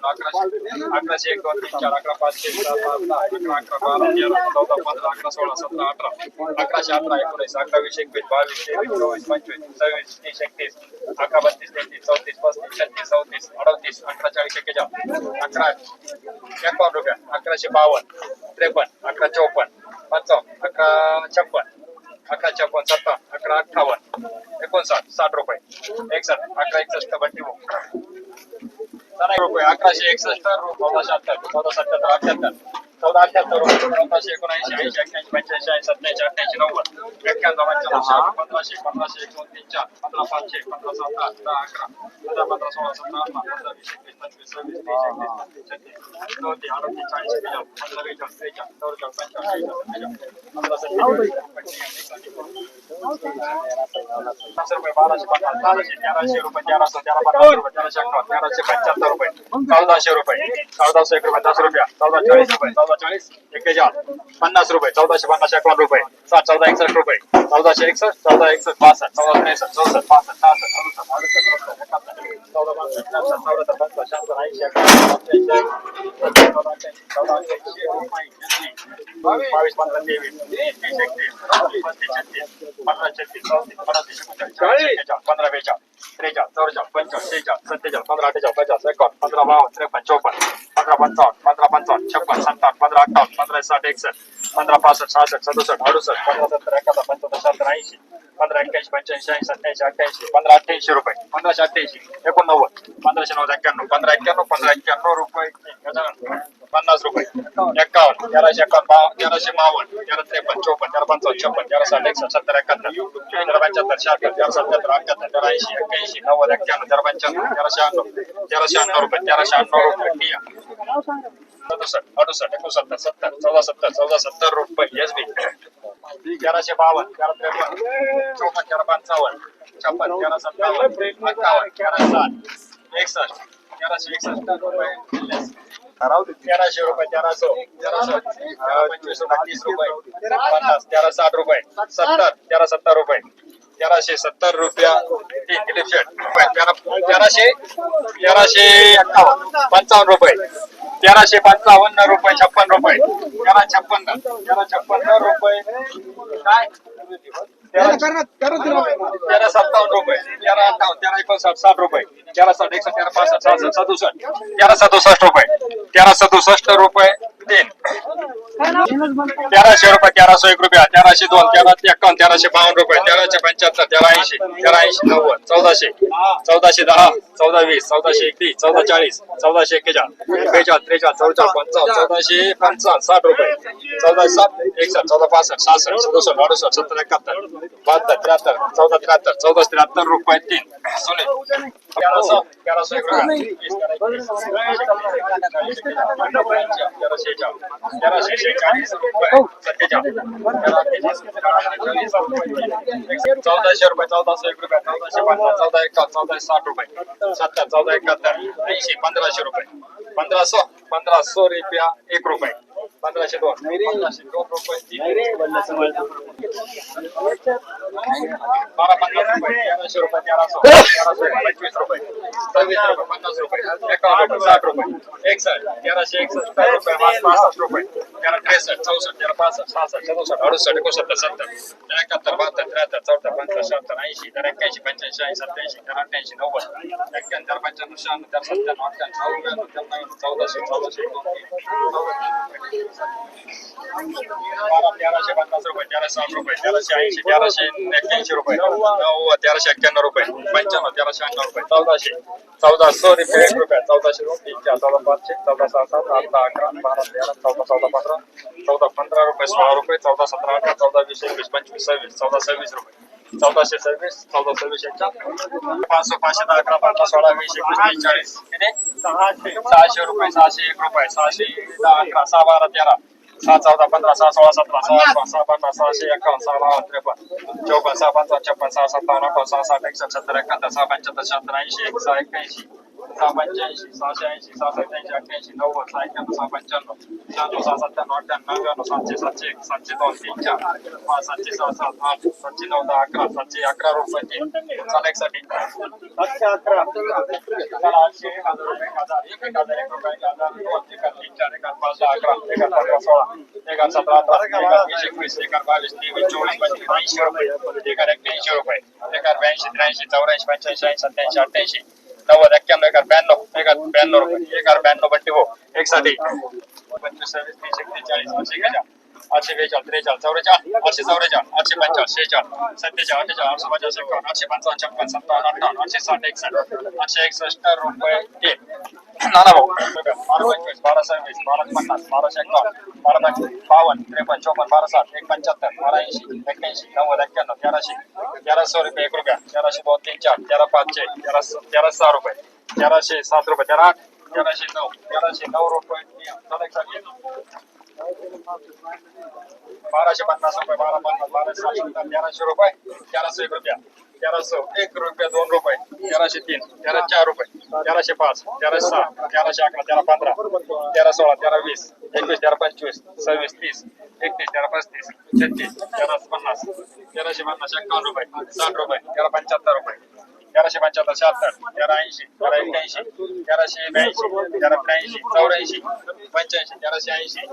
अकराशे एक दोन तीन चार अकरा पाचशे सात अकरा अकरा बारा तेरा चौदा पंधरा अकरा सोळा सतरा अठरा अकराशे अठरा एकोणीस अकरा एकवीस बावीस तेवीस चोवीस पंचवीस सव्वीस तीस एकतीस अकरा बत्तीस तेहतीस चौतीस पस्तीस छत्तीस चौतीस अडतीस अकरा चाळीस एक्केचाळीस अकरा एकावन्न रुपया अकराशे बावन्न त्रेपन्न अकरा चौपन्न पंचावन्न अकरा छप्पन अकरा छप्पन सत्ता अकरा अठ्ठावन्न एकोणसाठ साठ रुपये एकसष्ट अकरा एकसष्ट बत्ती साठ अकराशे एकसष्ट चौदाशे अठ्ठ्याहत्तर चौदा सत्याहत्तर अठ्ठ्याहत्तर चौदा पंधराशे चौदाशे एकोणऐंशी ऐंशी पंच्याऐंशी ऐंशी सत्याऐंशी अठ्ठ्याऐंशी नव्वद एक्क्याण्णव पंच्याण्णव पंधराशे पंधराशे एक दोन तीन चार पंधरा सातशे पंधरा सात आठ दहा अकरा पंधरा पंधरा सोळा सतरा अठरा पंधरा वीस एकवीस पंचवीस सव्वीस तीस एकतीस छत्तीस चौतीस अडतीस चाळीस पंधरा रुपये बाराशे पन्नास बाराशे तेराशे रुपये तेराशे तेरा पन्नास रुपये तेराशे अकरा तेराशे पंच्याहत्तर रुपये चौदाशे रुपये चौदाशे एक रुपये दस रुपया चौदा चाळीस रुपये. चौदा चाळीस एक्केचाळीस पन्नास रुपये चौदाशे पन्नास एकावन्न रुपये सात चौदा एकसष्ट रुपये चौदाशे एकसष्ट चौदा एकसष्ट बासष्ट चौदा त्रेसष्ट चौसष्ट पासष्ट सहासष्ट अडुसष्ट अडुसष्ट एकाहत्तर चौदा पंचाहत्तर त्र्याहत्तर शहात्तर ऐंशी एकाहत्तर चौदा अठ्ठ्याऐंशी चौदा बावीस पंधरा तेवीस तीस एकतीस पस्तीस छत्तीस पंधरा छत्तीस चौतीस पस्तीस एकोणचाळीस एक्केचाळीस पंधरा बेचाळीस त्रेचाळीस चौवेचाळीस पंचाळीस शेचाळीस सत्तेचाळीस पंधरा अठ्ठेचाळीस पचास एकावन्न पंधरा बावन्न साठ एकसष्ट पंधरा पासष्ट सहासष्ट सदुसष्ट अडुसष्ट पंधरा सत्तर एखादा पंच्याहत्तर सत्तर ऐंशी पंधरा एक्क्याऐंशी पंच्याऐंशी ऐंशी सत्याऐंशी अठ्ठ्याऐंशी पंधरा अठ्ठ्याऐंशी रुपये पंधराशे अठ्ठ्याऐंशी एकोणनव्वद पंधराशे नव्वद एक्क्याण्णव पंधरा एक्क्याण्णव पंधरा एक्क्याण्णव रुपये पन्नास रुपये एक्कावन्न तेराशे एकावन्न बा- तेराशे बावन्न तेरा त्रेपन्न चौपन्न तेरा पंचावन्न छप्पन तेरा साठ एकसष्ट सत्तर एकाहत्तर तेरा पंच्याहत्तर शहात्तर तेरा सत्याहत्तर अठ्याहत्तर तेरा ऐंशी एक्क्याऐंशी नव्वद एक्क्याण्णव तेरा पंच्याण्णव तेराशे अण्णव तेराशे अण्णव रुपये तेराशे अण्णव रुपये सदुसष्ट अडुसष्ट एकोणसत्तर सत्तर चौदा सत्तर चौदा सत्तर रुपये. एस बी तेराशे बावन्न त्रेपन्न चौपन्न तेरा पंचावन्न छप्पन सत्तावन्न अठ्ठावन्न एकसष्ट तेराशे एकसष्ट रुपये. तेराशे रुपये तेरा पंचवीस रुपये तीस रुपये. पन्नास तेरा साठ रुपये. सत्तर तेरा सत्तर रुपये. तेराशे सत्तर रुपया तीन तेराशे तेराशे एक्कावन्न पंचावन्न रुपये. तेराशे पंचावन्न रुपये छप्पन रुपये. तेरा छप्पन्न तेरा छप्पन्न रुपये. काय? तेरा सत्तावन्न रुपये. तेरा अठ्ठावन्न तेरा एकोणसाठ साठ रुपये. तेरा साठ एकसष्ट तेरा पासष्ट सहासष्ट सदुसष्ट. तेरा सदुसष्ट रुपये. तेरा सदुसष्ट रुपये तीन. तेराशे रुपये तेराशे एक रुपया तेराशे दोन तेराशे एक्कावन्न तेराशे बावन्न रुपये तेराशे पंच्याहत्तर तेरा ऐंशी तेरा ऐंशी नव्वद चौदाशे चौदाशे दहा चौदा वीस चौदाशे एकतीस चौदा चाळीस चौदाशे एक्केचाळीस बेचाळीस त्रेचाळीस चौचाळीस पंचावन्न चौदाशे पंचावन्न साठ रुपये चौदा सात एकसष्ट चौदा पासष्ट सहासष्ट सदुसष्ट अडुसष्ट सत्तर एकाहत्तर बहात्तर त्र्याहत्तर चौदा त्र्याहत्तर चौदा त्र्याहत्तर रुपये तीन. सोने. तेराशे तेराशे एक तेराशे तेराशे चौदाशे रुपये चौदाशे एक रुपये चौदाशे पन्नास चौदा एका चौदाशे साठ रुपये. सत्तर चौदा एकाहत्तर ऐंशी पंधराशे रुपये पंधराशे पंधराशे रुपया एक रुपये पंधराशे दोन पंधराशे दोन रुपये बारा पन्नास रुपये तेराशे रुपये तेराशे तेराशे पंचवीस रुपये. सव्वीस रुपये. पन्नास रुपये एकावन्न रुपये साठ रुपये एकसष्ट तेराशे एकसष्ट रुपये पासष्ट रुपये. त्रेसष्ट चौसष्ट तेरा पासष्ट सहासष्ट सदुसष्ट अडुसष्ट एकोणसत्तर सत्तर तेरा एकाहत्तर बहात्तर त्र्याहत्तर चौदा पंचाहत्तर शहात्तर ऐंशी तेरा एक्क्याऐंशी पंच्याऐंशी ऐंशी सत्याऐंशी तेरा अठ्ठ्याऐंशी नव्वद एक्क्याण्णव तेरा पंच्याण्णव शहाण्णव तेरा सत्त्याण्णव अठ्ठ्याण्णव नव्याण्णव त्र्याण्णव चौदाशे चौदाशे एक, दोन, तीन, बारा तेराशे पन्नास रुपये तेराशे साठ रुपये तेराशे ऐंशी तेराशे एक्क्याऐंशी रुपये नव्वद तेराशे एक्क्याण्णव रुपये पंच्याण्णव तेराशे अठ्ठ्याण्णव रुपये चौदाशे चौदाशे रुपये एक रुपये चौदाशे दोन तीन चार चौदा पाचशे चौदा सहा सात आठ दहा अकरा बारा तेरा चौदा चौदा पंधरा चौदा पंधरा रुपये सोळा रुपये चौदा सतरा अठरा चौदा वीस एकवीस पंचवीस सव्वीस चौदा सव्वीस रुपये. चौदाशे सव्वीस चौदा सव्वीस यांच्या पाचशे पाचशे दहा अकरा पंधरा सोळा वीस एकवीस बेचाळीस किती? सहाशे रुपये सहाशे एक रुपये सहाशे दहा अकरा सहा बारा तेरा. सहा चौदा पंधरा सहा सोळा सतरा सहा अठरा सहा पंधरा सहाशे एकावन्न सहा बावन्न त्रेपन्न. चौपन्न सहा पंचावन्न छप्पन सहा सत्तावन्न अठरा सहा साठ एकसष्ट सत्तर एकाहत्तर सहा पंच्याहत्तर शहात्तर ऐंशी एक सहा एक्क्याऐंशी. सहा पंच्याऐंशी सहाशे ऐंशी सहा सत्याऐंशी अठ्ठ्याऐंशी नव्वद सहा एक्क्याण्णव सहा पंच्याण्णव शहाण्णव सहा सत्त्याण्णव अठ्ठ्याण्णव नव्याण्णव सातशे सातशे एक सातशे दोन तीन चार पाच सातशे सहा सात आठ सातशे नऊ दहा अकरा सातशे अकरा रुपये तीन चाल एक साठी सातशे अकरा चला आठशे एक हजार रुपये एक हजार एक एक हजार एक रुपये एक हजार दोन एक हजार तीन चार एक हजार पाच दहा अकरा एक हजार पंधरा सोळा एक हजार सतरा अठरा एक हजार वीस एकवीस एक हजार बावीस तेवीस चोवीस पंचवीस ऐंशी रुपये एक हजार एक्क्याऐंशी रुपये एक हजार ब्याऐंशी त्र्याऐंशी चौऱ्याऐंशी पंच्याऐंशी ऐंशी सत्याऐंशी अठ्ठ्याऐंशी नव्वद एक्क्याण्णव एक हजार ब्याण्णव एक हजार ब्याण्णव रुपये एक हजार ब्याण्णव बंटी हो एक साठी पंचवीस सव्वीस तीस एकतीस चाळीस आठशे एकेचाळ आठशे बेचाळ त्रेचाळ चौवेचाळ आठशे चौवेचाळ आठशे पंचाळ शेचाळ सत्तेचाळ अठ्ठेचाळ आठशे पंचाळीस एकावन्न आठशे पंचावन्न छप्पन सत्तावन्न अठ्ठावन्न आठशे साठ एकसष्ट आठशे एकसष्ट रुपये एक नाना भाऊ बारा पंचवीस बारा सव्वीस बारा पन्नास बाराशे एकावन्न बारा पंचवीस बावन्न त्रेपन्न चौपन्न बारा सात एक पंच्याहत्तर बारा ऐंशी एक्क्याऐंशी नव्वद एक्क्याण्णव तेराशे तेराशे रुपये एक रुपया तेराशे दोन तीन चार तेरा पाचशे तेरा तेरा सहा रुपये तेराशे सात रुपये तेरा आठ तेराशे नऊ तेराशे नऊ रुपये एक साठी. बाराशे पन्नास रुपये बारा पन्नास बाराशे सातशे तेराशे रुपये तेराशे एक रुपया तेराशे एक रुपया दोन रुपये तेराशे तीन तेरा चार रुपये तेराशे पाच तेराशे सहा तेराशे अकरा तेरा पंधरा तेरा सोळा तेरा वीस एकवीस तेरा पंचवीस सव्वीस तीस एकतीस तेरा पस्तीस छत्तीस तेराशे पन्नास तेराशे पन्नास एकावन्न रुपये साठ रुपये तेरा पंच्याहत्तर रुपये तेराशे पंच्याहत्तर शहात्तर तेरा ऐंशी तेरा एक्क्याऐंशी तेराशे ब्याऐंशी तेरा ब्याऐंशी चौऱ्याऐंशी पंच्याऐंशी तेराशे ऐंशी.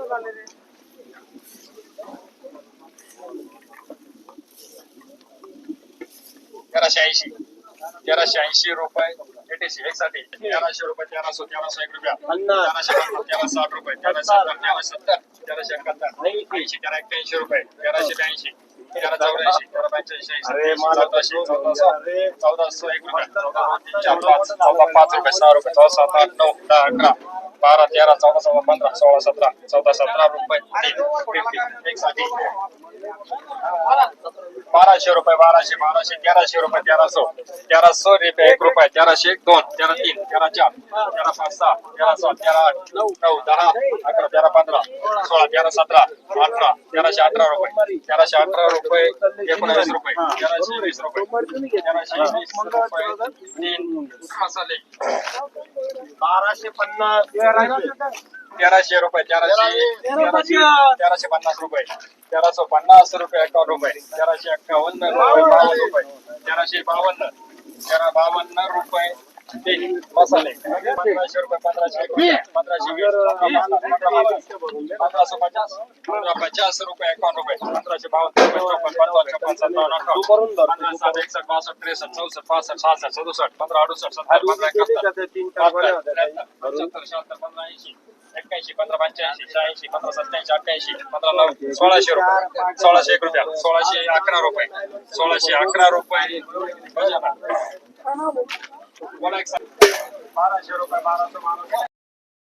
तेराशे ऐंशी तेराशे ऐंशी रुपये एटीसी एक साठी तेराशे रुपये तेराशे तेराशे एक रुपया तेराशे तेरा साठ रुपये तेराशे तेराशे सत्तर तेराशे एकाहत्तर ऐंशी तेरा एक्क्याऐंशी रुपये तेराशे ब्याऐंशी. तेरा चौऱ्याऐंशी तेरा पंच्याऐंशी अरे, मला एक रुपया चौदा दोन तीन चार पाच चौदा पाच रुपये सहा रुपये चौदा सात आठ नऊ दहा अकरा. बारा तेरा चौदा चौदा पंधरा सोळा सतरा चौदा सतरा रुपये. एक साठी बाराशे रुपये बाराशे बाराशे तेराशे रुपये तेराशे. तेराशे रुपये एक रुपये तेराशे एक दोन तेरा तीन तेरा चार तेरा पाच सहा तेरा सात तेरा आठ नऊ नऊ दहा अकरा तेरा पंधरा सोळा तेरा सतरा अठरा तेराशे अठरा रुपये. तेराशे अठरा रुपये एकोणावीस रुपये. तेराशे वीस रुपये. तेराशे वीस रुपये. तीन मसाले बाराशे पन्नास. तेराशे. रुपये तेराशे तेराशे तेराशे पन्नास रुपये. तेराशे पन्नास रुपये एकावन्न रुपये. तेराशे अठ्ठावन्न रुपये बावन्न रुपये. तेराशे बावन्न तेरा बावन्न रुपये. ते मसाले. पंधराशे रुपये पंधराशे पंधराशे वीस पंधराशे पचास. रुपये एकावन्न रुपये. पंधराशे बावन्न रुपये पंचावन्न छप्पन सत्तावन्न अठ्ठावन्न. पंधरा सात एकसष्ट बासष्ट त्रेसष्ट चौसष्ट पासष्ट सहासष्ट सदुसष्ट पंधरा अडुसष्ट सत्तर पंधरा एकाहत्तर. पंच्याहत्तर, शहात्तर, ऐंशी एक्क्याऐंशी पंधरा पंच्याऐंशी शहाऐंशी पंधरा सत्याऐंशी अठ्ठ्याऐंशी पंधरा नऊ सोळाशे रुपये. सोळाशे एक रुपया सोळाशे अकरा रुपये. सोळाशे अकरा रुपये. बोला एक सांग. बाराशे रुपये बाराशे बाराशे